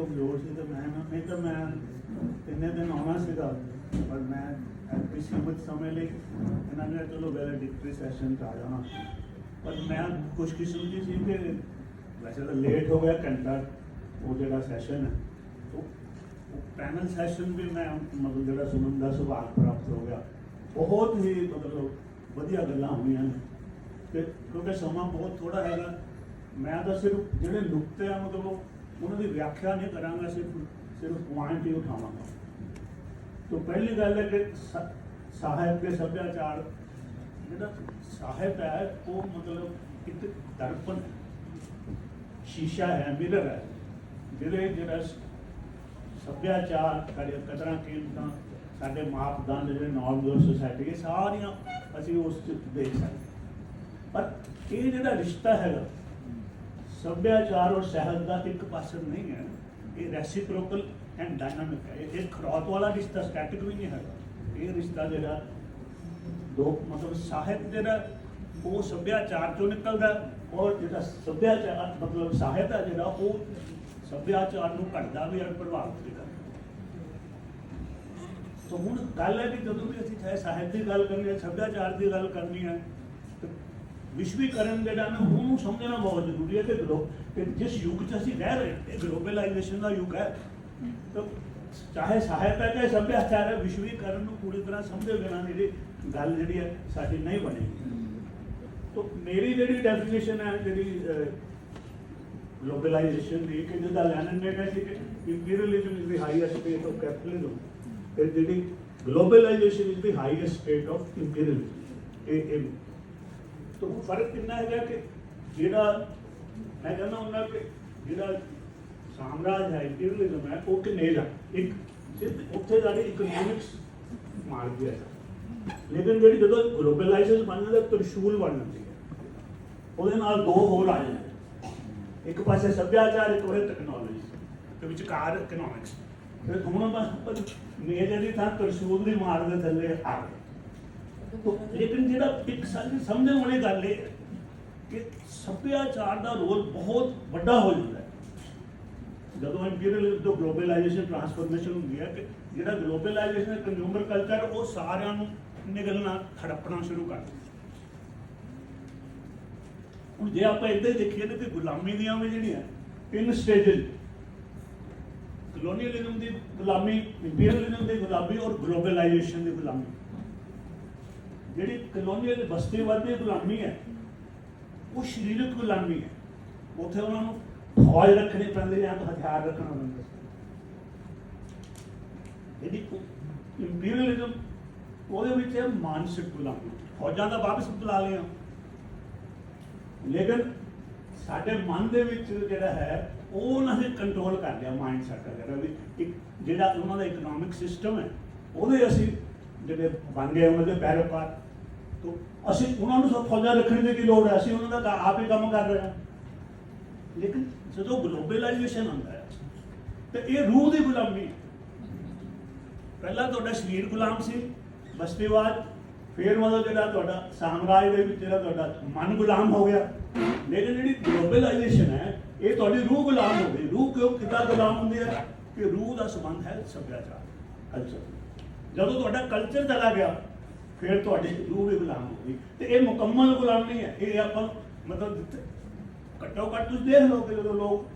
ਕਮਜ਼ੋਰ ਸੀ ਤੇ ਮੈਂ ਨਾ ਨਹੀਂ ਤਾਂ ਮੈਂ ਤਿੰਨੇ ਦਿਨ ਆਉਣਾ ਸੀਗਾ, ਪਰ ਮੈਂ ਐਪੀ ਸੀਮਤ ਸਮੇਂ ਲਈ ਇਹਨਾਂ ਨੇ ਚਲੋ ਵੈਲਿਡਿਕਟਰੀ ਸੈਸ਼ਨ ਚ ਆ ਜਾਣਾ। ਪਰ ਮੈਂ ਖੁਸ਼ਕਿਸਮਤੀ ਸੀ ਕਿ ਵੈਸੇ ਤਾਂ ਲੇਟ ਹੋ ਗਿਆ ਘੰਟਾ ਉਹ ਜਿਹੜਾ ਸੈਸ਼ਨ ਹੈ, ਉਹ ਪੈਨਲ ਸੈਸ਼ਨ ਵੀ ਮੈਂ ਮਤਲਬ ਜਿਹੜਾ ਸੁਣਨ ਦਾ ਸੁਭਾਗ ਪ੍ਰਾਪਤ ਹੋ ਗਿਆ। ਬਹੁਤ ਹੀ ਮਤਲਬ ਵਧੀਆ ਗੱਲਾਂ ਹੋਈਆਂ ਨੇ। ਤੇ ਕਿਉਂਕਿ ਸਮਾਂ ਬਹੁਤ ਥੋੜਾ ਹੈਗਾ, ਮੈਂ ਤਾਂ ਸਿਰਫ ਜਿਹੜੇ ਨੁਕਤੇ ਆ ਮਤਲਬ ਉਹਨਾਂ ਦੀ ਵਿਆਖਿਆ ਨਹੀਂ ਕਰਾਂਗਾ, ਸਿਰਫ ਸਿਰਫ ਪੁਆਇੰਟ ਹੀ ਉਠਾਵਾਂਗਾ ਤੋਂ ਪਹਿਲੀ ਗੱਲ ਹੈ ਕਿ ਸ- ਸਾਹਿਬ ਦੇ ਸੱਭਿਆਚਾਰ, ਜਿਹੜਾ ਸਾਹਿਤ ਹੈ, ਉਹ ਮਤਲਬ ਇੱਕ ਦਰਪਣ ਸ਼ੀਸ਼ਾ ਹੈ, ਮਿਰਰ ਹੈ, ਜਿਹੜੇ, ਜਿਹੜਾ ਸੱਭਿਆਚਾਰ, ਸਾਡੇ ਕਦਰਾਂ ਕੀਮਤਾਂ, ਸਾਡੇ ਮਾਪਦੰਡ, ਜਿਹੜੇ ਨਾਰਮਸ ਆਫ ਸੋਸਾਇਟੀ ਸਾਰੀਆਂ ਅਸੀਂ ਉਸ ਚ ਦੇਖ ਸਕਦੇ ਪਰ ਇਹ ਜਿਹੜਾ ਰਿਸ਼ਤਾ ਹੈਗਾ ਸੱਭਿਆਚਾਰ ਔਰ ਸਹਿਤ ਦਾ ਇੱਕ ਪਾਸੇ ਨਹੀਂ ਹੈ। ਇਹ ਰੈਸਿਪਰੋਕਲ ਐਂਡ ਡਾਇਨਾਮਿਕ ਹੈ। ਇਹ- ਇਹ ਵਾਲਾ ਰਿਸ਼ਤਾ ਸਟੈਟਿਕ ਵੀ ਨਹੀਂ ਹੈਗਾ। ਇਹ ਰਿਸ਼ਤਾ ਜਿਹੜਾ, ਦੋ ਮਤਲਬ ਸਾਹਿਤ ਜਿਹੜਾ, ਉਹ ਸੱਭਿਆਚਾਰ ਚੋਂ ਨਿਕਲਦਾ ਔਰ ਜਿਹੜਾ ਸੱਭਿਆਚਾਰ, ਮਤਲਬ ਸਾਹਿਤ ਹੈ ਜਿਹੜਾ, ਉਹ ਸੱਭਿਆਚਾਰ ਨੂੰ ਘੜਦਾ ਵੀ ਔਰ ਪ੍ਰਭਾਵਿਤ ਵੀ ਕਰਦਾ ਸੋ ਹੁਣ ਗੱਲ ਹੈ ਕਿ ਜਦੋਂ ਵੀ ਅਸੀਂ ਚਾਹੇ ਸਾਹਿਤ ਦੀ ਗੱਲ ਕਰਨੀ ਹੈ, ਸੱਭਿਆਚਾਰ ਦੀ ਗੱਲ ਕਰਨੀ ਹੈ ਵਿਸ਼ਵੀਕਰਨ ਜਿਹੜਾ ਨਾ ਉਹਨੂੰ ਸਮਝਣਾ ਬਹੁਤ ਜ਼ਰੂਰੀ ਹੈ ਕਿ ਗਲੋ ਕਿ ਜਿਸ ਯੁੱਗ 'ਚ ਅਸੀਂ ਰਹਿ ਰਹੇ ਇਹ ਗਲੋਬਲਾਈਜੇਸ਼ਨ ਦਾ ਯੁੱਗ ਹੈ ਤਾਂ ਚਾਹੇ ਸਾਹਿਤ ਹੈ ਚਾਹੇ ਸੱਭਿਆਚਾਰ ਹੈ ਵਿਸ਼ਵੀਕਰਨ ਨੂੰ ਪੂਰੀ ਤਰ੍ਹਾਂ ਸਮਝੇ ਬਿਨਾਂ ਜਿਹੜੀ ਗੱਲ ਜਿਹੜੀ ਹੈ ਸਾਡੀ ਨਹੀਂ ਬਣੇਗੀ ਤਾਂ ਮੇਰੀ ਜਿਹੜੀ ਡੈਫੀਨੇਸ਼ਨ ਹੈ ਜਿਹੜੀ ਗਲੋਬਲਾਈਜੇਸ਼ਨ ਦੀ ਕਿ ਜਿਹਦਾ ਲੈਨਨ ਨੇ ਕਿਹਾ ਸੀ ਕਿ imperialism is the highest state of capitalism ਤੇ ਜਿਹੜੀ globalization is the highest state of imperialism ਇਹ ਤਾਂ ਉਹ ਫ਼ਰਕ ਕਿੰਨਾ ਹੈਗਾ ਕਿ ਜਿਹੜਾ ਮੈਂ ਕਹਿੰਦਾ ਹੁੰਦਾ ਕਿ ਜਿਹੜਾ ਸਾਮਰਾਜ ਹੈ ਇੰਪੀਰੀਅਲਿਜ਼ਮ ਹੈ, ਉਹ ਕਿੰਨੇ ਇੱਕ ਸਿਰਫ ਉੱਥੇ ਜਾ ਕੇ ਇਕਨੋਮਿਕਸ ਮਾਰ ਗਿਆ ਲੇਕਿਨ ਜਿਹੜੀ ਜਦੋਂ ਗਲੋਬਲਾਈਜੇਸ਼ਨ ਬਣ ਜਾਂਦਾ, ਤ੍ਰਿਸ਼ੂਲ ਬਣ ਜਾਂਦੀ ਹੈ। ਉਹਦੇ ਨਾਲ ਦੋ ਹੋਰ ਆ ਜਾਂਦੇ ਇੱਕ ਪਾਸੇ ਸੱਭਿਆਚਾਰ, ਇੱਕ ਹੋਏ ਟੈਕਨੋਲੋਜੀ ਤੇ ਵਿਚਕਾਰ ਇਕਨੋਮਿਕਸ ਤੇ ਦੋਨੋਂ ਬਸ ਮੇਜਰ ਦੀ ਥਾਂ ਤ੍ਰਿਸ਼ੂਲ ਦੀ ਮਾਰ ਦੇ ਥੱਲੇ ਆ ਗਏ। ਲੇਕਿਨ ਜਿਹੜਾ ਇੱਕ ਸਾਡੀ ਸਮਝਣ ਵਾਲੀ ਗੱਲ ਇਹ ਹੈ ਕਿ ਸੱਭਿਆਚਾਰ ਦਾ ਰੋਲ ਬਹੁਤ ਵੱਡਾ ਹੋ ਜਾਂਦਾ ਹੈ। ਜਦੋਂ ਇੰਪੀਰੀਅਲਿਜ਼ਮ ਤੋਂ ਗਲੋਬਲਾਈਜੇਸ਼ਨ ਟਰਾਂਸਫਰਮੇਸ਼ਨ ਹੁੰਦੀ ਹੈ ਕਿ ਜਿਹੜਾ ਗਲੋਬਲਾਈਜੇਸ਼ਨ ਹੈ ਕੰਜ਼ਿਊਮਰ ਕਲਚਰ ਉਹ ਸਾਰਿਆਂ ਨੂੰ ਨਿਗਲਣਾ ਖੜਪਣਾ ਸ਼ੁਰੂ ਕਰ ਦਿੰਦਾ ਹੁਣ ਜੇ ਆਪਾਂ ਇੱਦਾਂ ਹੀ ਦੇਖੀਏ ਤਾਂ ਗੁਲਾਮੀ ਦੀਆਂ ਵੀ ਜਿਹੜੀਆਂ ਤਿੰਨ ਸਟੇਜਸ ਕਲੋਨੀਅਲਿਜ਼ਮ ਦੀ ਗੁਲਾਮੀ ਇੰਪੀਰੀਅਲਿਜ਼ਮ ਦੀ ਗੁਲਾਮੀ ਔਰ ਗਲੋਬਲਾਈਜੇਸ਼ਨ ਦੀ ਗੁਲਾਮੀ। ਜਿਹੜੀ ਕਲੋਨੀਅਲ ਬਸਤੀਵਾਦ ਦੀ ਗੁਲਾਮੀ ਹੈ, ਉਹ ਸਰੀਰਕ ਗੁਲਾਮੀ ਹੈ। ਉੱਥੇ ਉਹਨਾਂ ਨੂੰ ਫੌਜ ਰੱਖਣੀ ਪੈਂਦੀ ਹੈ ਤਾਂ ਹਥਿਆਰ ਰੱਖਣਾ ਪੈਂਦਾ ਜਿਹੜੀ ਇੰਪੀਰੀਅਲਿਜ਼ਮ ਉਹਦੇ ਵਿੱਚ ਹੈ ਮਾਨਸਿਕ ਗੁਲਾਮੀ ਫੌਜਾਂ ਦਾ ਵਾਪਸ ਬੁਲਾ ਲਿਆ। ਲੇਕਿਨ ਸਾਡੇ ਮਨ ਦੇ ਵਿੱਚ ਜਿਹੜਾ ਹੈ, ਉਹ ਉਹਨਾਂ ਨੇ ਕੰਟਰੋਲ ਕਰ ਲਿਆ ਮਾਈਂਡ ਸਾਡਾ ਜਿਹੜਾ ਵੀ ਇੱਕ ਜਿਹੜਾ ਉਹਨਾਂ ਦਾ ਇਕਨੋਮਿਕ ਸਿਸਟਮ ਹੈ, ਉਹਦੇ ਅਸੀਂ ਜਿਹੜੇ ਬਣ ਗਏ ਉਹਨਾਂ ਦੇ ਪੈਰੋਕਾਰ ਤੋਂ ਅਸੀਂ ਉਹਨਾਂ ਨੂੰ ਸਭ ਫੌਜਾਂ ਰੱਖਣ ਦੀ ਕੀ ਲੋੜ ਹੈ? ਅਸੀਂ ਉਹਨਾਂ ਦਾ ਆਪ ਹੀ ਕੰਮ ਕਰ ਰਹੇ ਹਾਂ। ਲੇਕਿਨ ਜਦੋਂ ਗਲੋਬਲਾਈਜੇਸ਼ਨ ਹੁੰਦਾ ਹੈ, ਤੇ ਇਹ ਰੂਹ ਦੀ ਗੁਲਾਮੀ ਪਹਿਲਾਂ ਤੁਹਾਡਾ ਸਰੀਰ ਗੁਲਾਮ ਸੀ, ਬਸਤੀਵਾਦ, ਫਿਰ ਮਤਲਬ ਜਿਹੜਾ ਤੁਹਾਡਾ ਸਾਮਰਾਜ ਦੇ ਵਿੱਚ ਜਿਹੜਾ ਤੁਹਾਡਾ ਮਨ ਗੁਲਾਮ ਹੋ ਗਿਆ। ਲੇਕਿਨ ਜਿਹੜੀ ਗਲੋਬਲਾਈਜੇਸ਼ਨ ਹੈ, ਇਹ ਤੁਹਾਡੀ ਰੂਹ ਗੁਲਾਮ ਹੋ ਗਈ। ਰੂਹ ਕਿਉਂ ਕਿੱਦਾਂ ਗੁਲਾਮ ਹੁੰਦੀ ਹੈ? ਕਿ ਰੂਹ ਦਾ ਸੰਬੰਧ ਹੈ ਸੱਭਿਆਚਾਰ ਕਲਚਰ ਜਦੋਂ ਤੁਹਾਡਾ ਕਲਚਰ ਚਲਾ ਗਿਆ, ਫਿਰ ਤੁਹਾਡੀ ਰੂਹ ਵੀ ਗੁਲਾਮ ਹੋ ਗਈ। ਤੇ ਇਹ ਮੁਕੰਮਲ ਗੁਲਾਮੀ ਹੈ। ਇਹ ਆਪਾਂ ਮਤਲਬ ਘੱਟੋ ਘੱਟ ਤੁਸੀਂ ਦੇਖ ਲਓ ਕਿ ਜਦੋਂ ਲੋਕ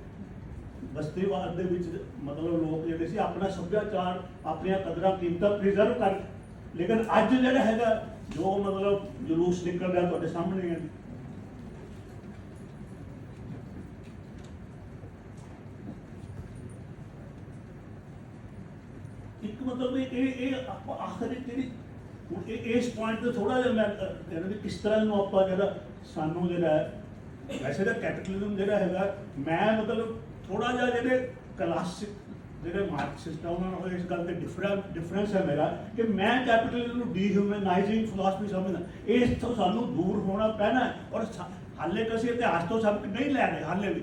ਬਸਤੀਵਾਦ ਦੇ ਵਿੱਚ ਮਤਲਬ ਲੋਕ ਜਿਹੜੇ ਸੀ, ਆਪਣਾ ਸੱਭਿਆਚਾਰ, ਆਪਣੀਆਂ ਕਦਰਾਂ ਕੀਮਤਾਂ ਪ੍ਰੀਜ਼ਰਵ ਕਰ ਲੇਕਿਨ ਅੱਜ ਜਿਹੜਾ ਹੈਗਾ, ਜੋ ਮਤਲਬ ਜਲੂਸ ਨਿਕਲ ਰਿਹਾ ਤੁਹਾਡੇ ਸਾਹਮਣੇ ਹੈ ਇੱਕ ਮਤਲਬ ਇਹ ਇਹ ਆਪਾਂ ਆਖਰੀ ਜਿਹੜੀ ਹੁਣ ਇਹ, ਇਸ ਪੁਆਇੰਟ ਤੇ ਥੋੜਾ ਜਿਹਾ ਮੈਂ ਕਹਿੰਦਾ ਵੀ ਕਿਸ ਤਰ੍ਹਾਂ ਨੂੰ ਆਪਾਂ ਜਿਹੜਾ ਸਾਨੂੰ ਜਿਹੜਾ ਵੈਸੇ ਤਾਂ ਕੈਪੀਟਲਿਜ਼ਮ ਜਿਹੜਾ ਹੈਗਾ, ਮੈਂ ਮਤਲਬ ਥੋੜਾ ਜਿਹਾ ਜਿਹੜੇ ਕਲਾਸਿਕ ਜਿਹੜੇ ਮਾਰਕਸਿਸਟ ਆ, ਉਹਨਾਂ ਨਾਲ ਇਸ ਗੱਲ ਤੇ ਡਿਫਰੈਂਟ ਡਿਫਰੈਂਸ ਹੈ ਮੇਰਾ ਕਿ ਮੈਂ ਕੈਪੀਟਲਿਜ਼ਮ ਨੂੰ ਡੀਹਿਊਮਨਾਈਜ਼ਿੰਗ ਫਿਲਾਸਫੀ ਸਮਝਦਾ। ਇਸ ਤੋਂ ਸਾਨੂੰ ਦੂਰ ਹੋਣਾ ਪੈਣਾ ਔਰ ਹਾਲੇ ਕਿ ਅਸੀਂ ਇਤਿਹਾਸ ਤੋਂ ਸਬਕ ਨਹੀਂ ਲੈ ਰਹੇ, ਹਾਲੇ ਵੀ।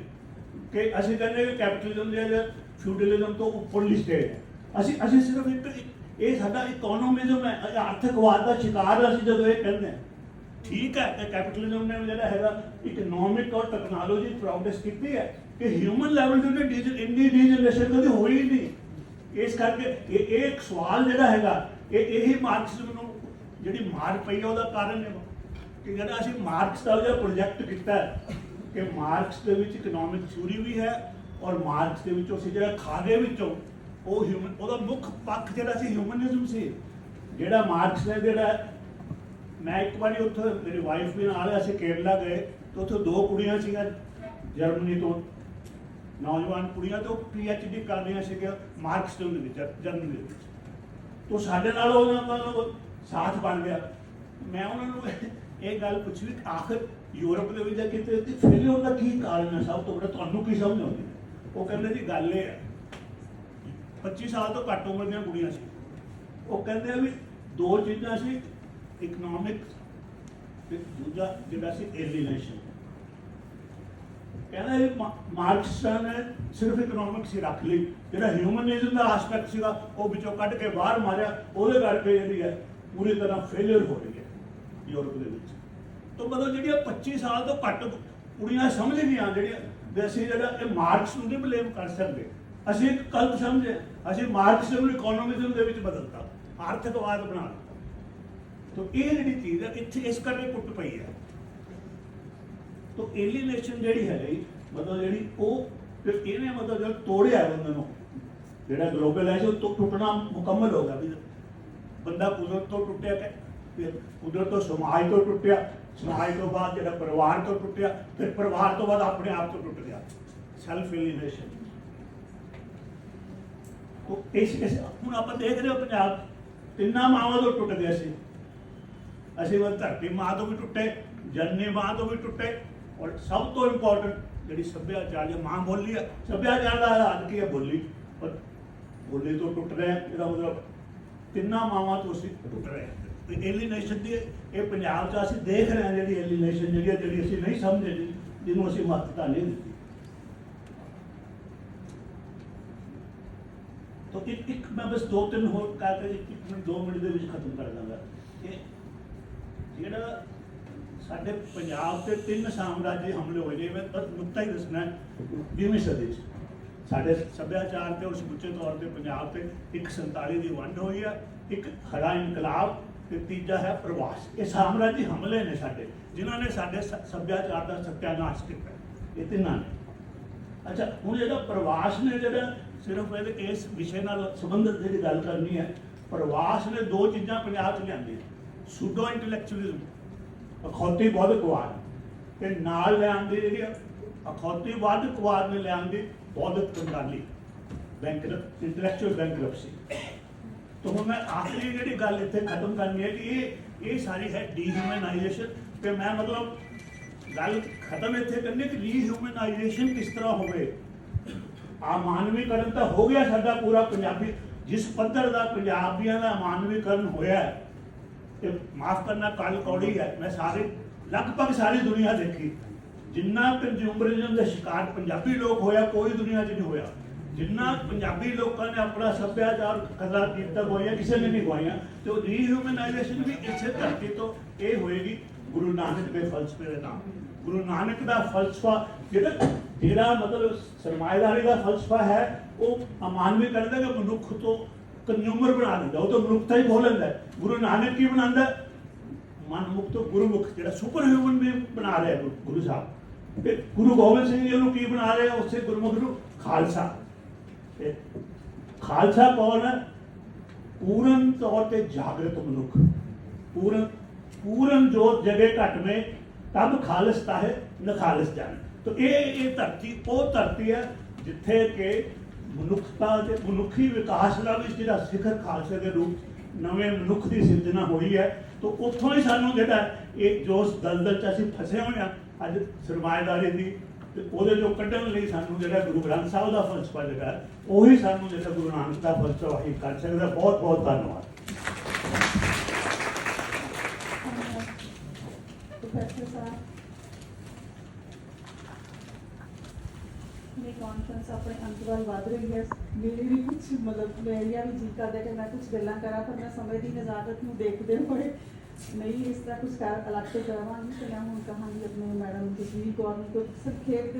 ਕਿ ਅਸੀਂ ਕਹਿੰਦੇ ਕਿ ਕੈਪੀਟਲਿਜ਼ਮ ਜਿਹੜਾ ਫਿਊਡਲਿਜ਼ਮ ਤੋਂ ਉੱਪਰਲੀ ਸਟੇਜ ਹੈ ਅਸੀਂ ਅਸੀਂ ਸਿਰਫ ਇੱਕ ਇਹ ਸਾਡਾ ਇਕਨੋਮਿਜ਼ਮ ਹੈ ਆਰਥਿਕਵਾਦ ਦਾ ਸ਼ਿਕਾਰ ਅਸੀਂ ਜਦੋਂ ਇਹ ਕਹਿੰਦੇ ਹਾਂ। ਠੀਕ ਹੈ ਕਿ ਕੈਪੀਟਲਿਜ਼ਮ ਨੇ ਜਿਹੜਾ ਹੈਗਾ ਇਕਨੋਮਿਕ ਔਰ ਟੈਕਨੋਲੋਜੀ ਪ੍ਰੋਗਰੈਸ ਕੀਤੀ ਹੈ ਕਿ ਹਿਊਮਨ ਲੈਵਲ ਤੇ ਉਹਨੇ ਡੀਜਨ ਇੰਨੀ ਡੀਜਨਰੇਸ਼ਨ ਕਦੇ ਹੋਈ ਹੀ ਨਹੀਂ। ਇਸ ਕਰਕੇ ਇਹ ਇੱਕ ਸਵਾਲ ਜਿਹੜਾ ਹੈਗਾ, ਇਹ ਇਹੀ ਮਾਰਕਸਿਜ਼ਮ ਨੂੰ ਜਿਹੜੀ ਮਾਰ ਪਈ ਹੈ ਉਹਦਾ ਕਾਰਨ ਹੈ ਕਿ ਜਿਹੜਾ ਅਸੀਂ ਮਾਰਕਸ ਦਾ ਜਿਹੜਾ ਪ੍ਰੋਜੈਕਟ ਕੀਤਾ ਹੈ, ਕਿ ਮਾਰਕਸ ਦੇ ਵਿੱਚ ਇਕਨੋਮਿਕ ਥਿਊਰੀ ਵੀ ਹੈ ਔਰ ਮਾਰਕਸ ਦੇ ਵਿੱਚੋਂ ਅਸੀਂ ਜਿਹੜਾ ਖਾਦੇ ਵਿੱਚੋਂ ਉਹ ਹਿਊਮਨ ਉਹਦਾ ਮੁੱਖ ਪੱਖ ਜਿਹੜਾ ਸੀ ਹਿਊਮਨਿਜ਼ਮ ਸੀ। ਜਿਹੜਾ ਮਾਰਕਸ ਨੇ ਜਿਹੜਾ ਮੈਂ ਇੱਕ ਵਾਰੀ ਉੱਥੇ ਮੇਰੀ ਵਾਈਫ ਵੀ ਨਾਲ ਅਸੀਂ ਕੇਰਲਾ ਗਏ ਤੇ ਉੱਥੇ ਦੋ ਕੁੜੀਆਂ ਸੀਗੀਆਂ ਜਰਮਨੀ ਤੋਂ। ਨੌਜਵਾਨ ਕੁੜੀਆਂ ਤੋਂ ਡੀ ਕਰ ਰਹੀਆਂ ਸੀਗੀਆਂ ਮਾਰਕਸ ਦੇ ਵਿੱਚ ਜਰਮਨੀ ਦੇ ਵਿੱਚ। ਤੋਂ ਸਾਡੇ ਨਾਲ ਉਹਨਾਂ ਨਾਲ ਸਾਥ ਬਣ ਗਿਆ। ਮੈਂ ਉਹਨਾਂ ਨੂੰ ਇਹ ਗੱਲ ਪੁੱਛੀ ਵੀ ਆਖਰ ਯੂਰਪ ਦੇ ਵਿੱਚ ਜਾ ਕੇ ਤੇ ਫੇਲਿਅਰ ਦਾ ਕੀ ਕਾਰਨ ਹੈ? ਸਭ ਤੋਂ ਵੱਡਾ ਤੁਹਾਨੂੰ ਕੀ ਸਮਝ ਆਉਂਦੀ ਹੈ? ਉਹ ਕਹਿੰਦੇ ਜੀ ਗੱਲ ਇਹ ਹੈ 25 ਸਾਲ ਤੋਂ ਘੱਟ ਉਮਰ ਦੀਆਂ ਕੁੜੀਆਂ ਸੀ। ਉਹ ਕਹਿੰਦੇ ਵੀ ਦੋ ਚੀਜ਼ਾਂ ਸੀ ਇਕਨੋਮਿਕ ਤੇ ਦੂਜਾ ਜਿਹੜਾ ਸੀ ਏਲੀਨੇਸ਼ਨ ਕਹਿੰਦਾ ਇਹ ਮਾਰਕਸਟਾਂ ਨੇ ਸਿਰਫ ਇਕਨੋਮਿਕਸ ਹੀ ਰੱਖ ਲਈ। ਜਿਹੜਾ ਹਿਊਮਨਿਜ਼ਮ ਦਾ ਐਸਪੈਕਟ ਸੀਗਾ, ਉਹ ਵਿੱਚੋਂ ਕੱਢ ਕੇ ਬਾਹਰ ਮਾਰਿਆ, ਉਹਦੇ ਕਰਕੇ ਜਿਹੜੀ ਹੈ। ਪੂਰੀ ਤਰ੍ਹਾਂ ਫੇਲਿਅਰ ਹੋ ਰਹੀ ਹੈ ਯੂਰਪ ਦੇ ਵਿੱਚ। ਤੋਂ ਮਤਲਬ ਜਿਹੜੀਆਂ 25 ਸਾਲ ਤੋਂ ਘੱਟ ਕੁੜੀਆਂ ਸਮਝ ਗਈਆਂ ਜਿਹੜੀਆਂ ਵੀ ਅਸੀਂ ਜਿਹੜਾ ਇਹ ਮਾਰਕਸ ਨੂੰ ਨਹੀਂ ਬਲੇਮ ਕਰ ਸਕਦੇ। ਅਸੀਂ ਇੱਕ ਕਲਪ ਸਮਝੇ ਅਸੀਂ ਮਾਰਕਸਿਜ਼ਮ ਨੂੰ ਇਕਨੋਮਿਜ਼ਮ ਦੇ ਵਿੱਚ ਬਦਲਤਾ। ਆਰਥਿਕਵਾਦ ਬਣਾ ਦਿੱਤਾ। ਤੋਂ ਇਹ ਜਿਹੜੀ ਚੀਜ਼ ਹੈ ਇੱਥੇ ਇਸ ਕਰਕੇ ਟੁੱਟ ਪਈ ਹੈ। ਤੋ ਏਲੀਨੇਸ਼ਨ ਜਿਹੜੀ ਹੈ ਜੀ, ਮਤਲਬ ਜਿਹੜੀ ਉਹ ਫਿਰ ਇਹਨੇ ਮਤਲਬ ਜਦ ਤੋੜਿਆ ਬੰਦੇ ਨੂੰ। ਜਿਹੜਾ ਗਲੋਬਲਾਈਜ਼ੇਸ਼ਨ ਤੋਂ ਟੁੱਟਣਾ ਮੁਕੰਮਲ ਹੋ ਗਿਆ ਵੀ ਬੰਦਾ ਕੁਦਰਤ ਤੋਂ ਟੁੱਟਿਆ ਕਿ ਫਿਰ ਕੁਦਰਤ ਤੋਂ ਸਮਾਜ ਤੋਂ ਟੁੱਟਿਆ ਸਮਾਜ ਤੋਂ ਬਾਅਦ ਜਿਹੜਾ ਪਰਿਵਾਰ ਤੋਂ ਟੁੱਟਿਆ ਫਿਰ ਪਰਿਵਾਰ ਤੋਂ ਬਾਅਦ ਆਪਣੇ ਆਪ ਤੋਂ ਟੁੱਟ ਗਿਆ। ਸੈਲਫ ਏਲੀਨੇਸ਼ਨ ਉਹ ਇਸ ਇਸ ਹੁਣ ਆਪਾਂ ਦੇਖ ਰਹੇ ਹੋ ਪੰਜਾਬ ਤਿੰਨਾਂ ਮਾਵਾਂ ਤੋਂ ਟੁੱਟ ਗਏ ਸੀ ਅਸੀਂ ਉਹ ਧਰਤੀ ਮਾਂ ਤੋਂ ਵੀ ਟੁੱਟੇ ਜਨਨੀ ਮਾਂ ਤੋਂ ਵੀ ਟੁੱਟੇ ਔਰ ਸਭ ਤੋਂ ਇੰਪੋਰਟੈਂਟ ਜਿਹੜੀ ਸੱਭਿਆਚਾਰ ਦੀ ਮਾਂ ਬੋਲੀ ਹੈ ਸੱਭਿਆਚਾਰ ਦਾ ਆਧਾਰ ਕੀ ਹੈ? ਬੋਲੀ। ਔਰ ਬੋਲੀ ਤੋਂ ਟੁੱਟ ਰਹੇ ਹਾਂ, ਇਹਦਾ ਮਤਲਬ ਤਿੰਨਾਂ ਮਾਵਾਂ ਤੋਂ ਅਸੀਂ ਟੁੱਟ ਰਹੇ ਹਾਂ ਤੇ ਏਲੀਨੇਸ਼ਨ ਦੀ ਇਹ ਪੰਜਾਬ 'ਚ ਅਸੀਂ ਦੇਖ ਰਹੇ ਹਾਂ ਜਿਹੜੀ ਐਲੀਨੇਸ਼ਨ ਜਿਹੜੀ ਹੈ, ਜਿਹੜੀ ਅਸੀਂ ਨਹੀਂ ਸਮਝੇ ਜਿਹਨੂੰ ਅਸੀਂ ਮਹੱਤਤਾ ਨਹੀਂ ਦਿੱਤੀ। ਤੋ ਇੱਕ ਮੈਂ ਬਸ ਦੋ ਤਿੰਨ ਹੋਰ ਕਰਕੇ ਇੱਕ ਇੱਕ ਮਿੰਟ ਦੋ ਮਿੰਟ ਦੇ ਵਿੱਚ ਖਤਮ ਕਰ ਦਾਂਗਾ। ਕਿ ਜਿਹੜਾ ਸਾਡੇ ਪੰਜਾਬ ਤੇ ਤਿੰਨ ਸਾਮਰਾਜੀ ਹਮਲੇ ਹੋਏ ਨੇ, ਮੈਂ ਬਸ ਨੁਕਤਾ ਹੀ ਦੱਸਣਾ ਹੈ 20ਵੀਂ ਸਦੀ 'ਚ। ਸਾਡੇ ਸੱਭਿਆਚਾਰ ਤੇ ਔਰ ਸਮੁੱਚੇ ਤੌਰ ਤੇ ਪੰਜਾਬ ਤੇ ਇੱਕ 47 ਦੀ ਵੰਡ ਹੋਈ ਹੈ ਇੱਕ ਹਰਾ ਇਨਕਲਾਬ ਤੇ ਤੀਜਾ ਹੈ ਪ੍ਰਵਾਸ। ਇਹ ਸਾਮਰਾਜੀ ਹਮਲੇ ਨੇ ਸਾਡੇ, ਜਿਨ੍ਹਾਂ ਨੇ ਸਾਡੇ ਸ- ਸੱਭਿਆਚਾਰ ਦਾ ਸਤਿਆਨਾਸ਼ ਕੀਤਾ। ਇਹ ਤਿੰਨਾਂ ਨੇ। ਅੱਛਾ, ਹੁਣ ਜਿਹੜਾ ਪ੍ਰਵਾਸ ਨੇ ਜਿਹੜਾ ਸਿਰਫ ਇਹਦੇ ਇਸ ਵਿਸ਼ੇ ਨਾਲ ਸੰਬੰਧਿਤ ਜਿਹੜੀ ਗੱਲ ਕਰਨੀ ਹੈ, ਪ੍ਰਵਾਸ ਨੇ ਦੋ ਚੀਜ਼ਾਂ ਪੰਜਾਬ 'ਚ ਲਿਆਂਦੀਆਂ। ਸੂਡੋ ਇੰਟੈਲੈਕਚੁਅਲਿਜ਼ਮ, ਅਖੌਤੀ ਬੌਧਿਕਵਾਦ ਤੇ ਨਾਲ ਲਿਆਂਦੀ ਜਿਹੜੀ ਅਖੌਤੀ ਬੌਧਿਕਵਾਦ ਨੇ ਲਿਆਂਦੀ ਬੌਧਿਕ ਕੰਗਾਲੀ ਬੈਂਕਰਪ ਇੰਟੈਲੈਕਚੁਅਲ ਬੈਂਕਰਪਸੀ। ਤੋਂ ਹੁਣ ਮੈਂ ਆਖਰੀ ਜਿਹੜੀ ਗੱਲ ਇੱਥੇ ਖਤਮ ਕਰਨੀ ਹੈ ਕਿ ਇਹ ਇਹ ਸਾਰੀ ਹੈ ਡੀਹਿਊਮਨਾਈਜੇਸ਼ਨ ਤੇ ਮੈਂ ਮਤਲਬ ਗੱਲ ਖਤਮ ਇੱਥੇ ਕਰਨੀ ਕਿ ਰੀਹਿਊਮਨਾਈਜੇਸ਼ਨ ਕਿਸ ਤਰ੍ਹਾਂ ਹੋਵੇ? ਆ ਮਾਨਵੀਕਰਨ ਤਾਂ ਹੋ ਗਿਆ ਸਾਡਾ ਪੂਰਾ ਪੰਜਾਬੀ ਜਿਸ ਪੱਧਰ ਦਾ ਪੰਜਾਬੀਆਂ ਦਾ ਮਾਨਵੀਕਰਨ ਹੋਇਆ ਹੈ, ਤੇ ਮਾਫ ਕਰਨਾ ਕੱਲ ਕੌੜੀ ਹੈ ਮੈਂ ਸਾਰੇ ਲਗਭਗ ਸਾਰੀ ਦੁਨੀਆ ਦੇਖੀ। ਜਿੰਨਾ ਕੰਜੂਮਰਿਜ਼ਮ ਦਾ ਸ਼ਿਕਾਰ ਪੰਜਾਬੀ ਲੋਕ ਹੋਇਆ ਕੋਈ ਦੁਨੀਆ 'ਚ ਨਹੀਂ ਹੋਇਆ। ਜਿੰਨਾ ਪੰਜਾਬੀ ਲੋਕਾਂ ਨੇ ਆਪਣਾ ਸੱਭਿਆਚਾਰ ਕਦਰ ਕੀਤਾ ਹੋਇਆ ਕਿਸੇ ਨੇ ਨਹੀਂ ਹੋਇਆ ਤੇ ਉਹ ਰੀਹਿਊਮਨਾਈਜੇਸ਼ਨ ਵੀ ਇਸੇ ਧਰਤੀ ਤੋਂ ਇਹ ਹੋਏਗੀ। ਗੁਰੂ ਨਾਨਕ ਦੇ ਫਲਸਫੇ ਦੇ ਨਾਮ। ਗੁਰੂ ਨਾਨਕ ਦਾ ਫਲਸਫਾ ਜਿਹੜਾ ਜਿਹੜਾ ਮਤਲਬ ਸਰਮਾਇਦਾਰੀ ਦਾ ਫਲਸਫਾ ਹੈ, ਉਹ ਅਮਾਨਵੀ ਕਰਦਾ ਕਿ ਮਨੁੱਖ ਤੋਂ ਕੰਜ਼ਿਊਮਰ ਬਣਾ ਦਿੰਦਾ। ਉਹ ਤਾਂ ਮਨੁੱਖਤਾ ਹੀ ਖੋਹ ਲੈਂਦਾ ਗੁਰੂ ਨਾਨਕ ਕੀ ਬਣਾਉਂਦਾ? ਮਨਮੁਖ ਤੋਂ ਗੁਰਮੁਖ, ਜਿਹੜਾ ਸੁਪਰ ਹਿਊਮਨ ਵੀ ਬਣਾ ਰਿਹਾ ਗੁਰੂ- ਸਾਹਿਬ। ਤੇ ਗੁਰੂ ਗੋਬਿੰਦ ਸਿੰਘ ਜੀ ਨੂੰ ਕੀ ਬਣਾ ਰਿਹਾ ਉਸੇ ਗੁਰਮੁਖ ਨੂੰ ਖਾਲਸਾ। ਤੇ ਖਾਲਸਾ ਕੌਣ ਹੈ? ਪੂਰਨ ਤੌਰ ਤੇ ਜਾਗਰਤ ਮਨੁੱਖ। ਪੂਰਨ ਪੂਰਨ ਜੋਤ ਜਗੇ ਘਟ में ਤਬ ਖਾਲਸਤਾ ਹੈ ਨ ਖਾਲਸ ਜਾਣ। ਤੋ ਇਹ ਇਹ ਧਰਤੀ, ਉਹ ਧਰਤੀ ਹੈ ਜਿੱਥੇ ਕਿ ਮਨੁੱਖਤਾ ਦੇ, ਮਨੁੱਖੀ ਵਿਕਾਸ ਦਾ ਵੀ ਜਿਹੜਾ ਸਿਖਰ ਖਾਲਸੇ ਦੇ ਰੂਪ ਨਵੇਂ ਮਨੁੱਖ ਦੀ ਸਿਰਜਣਾ ਹੋਈ ਹੈ, ਤੋ ਉੱਥੋਂ ਹੀ ਸਾਨੂੰ ਜਿਹੜਾ ਇਹ ਜੋ ਉਸ ਦਲਦਲ ਚ ਅਸੀਂ ਫਸੇ ਹੋਏ ਹਾਂ, ਅੱਜ ਸਰਮਾਇਦਾਰੀ ਦੀ, ਤੇ ਉਹਦੇ ਜੋ ਕੱਢਣ ਲਈ ਸਾਨੂੰ ਜਿਹੜਾ ਗੁਰੂ ਗ੍ਰੰਥ ਸਾਹਿਬ ਦਾ ਫਲਸਫਾ ਜਿਹੜਾ ਉਹੀ ਸਾਨੂੰ ਜਿਹੜਾ ਗੁਰੂ ਨਾਨਕ ਦਾ ਫਲਸਫਾ ਹੀ ਕਰ ਸਕਦਾ ਬਹੁਤ ਬਹੁਤ ਧੰਨਵਾਦ। ਪ੍ਰੋਫੈਸਰ ਸਾਹਿਬ ਇਹ ਕਾਨਫਰੰਸ ਆਪਣੇ ਅੰਤ ਵੱਲ ਵਧ ਰਹੀ ਹੈ ਮੇਰੇ ਵੀ ਕੁਝ ਮਤਲਬ ਮੇਰੀਆਂ ਵੀ ਜੀ ਕਰਦਾ ਕਿ ਮੈਂ ਕੁਝ ਗੱਲਾਂ ਕਰਾਂ ਪਰ ਮੈਂ ਸਮੇਂ ਦੀ ਨਜ਼ਾਕਤ ਨੂੰ ਦੇਖਦੇ ਹੋਏ ਨਹੀਂ ਇਸ ਦਾ ਕੁਝ ਕਰ ਅਲੱਗ ਤੋਂ ਕਰਾਵਾਂਗੀ ਤੇ ਮੈਂ ਹੁਣ ਕਹਾਂਗੀ ਆਪਣੇ ਮੈਡਮ ਜਸਵੀਰ ਕੌਰ ਨੂੰ ਕਿ ਸੰਖੇਪ ਦੇ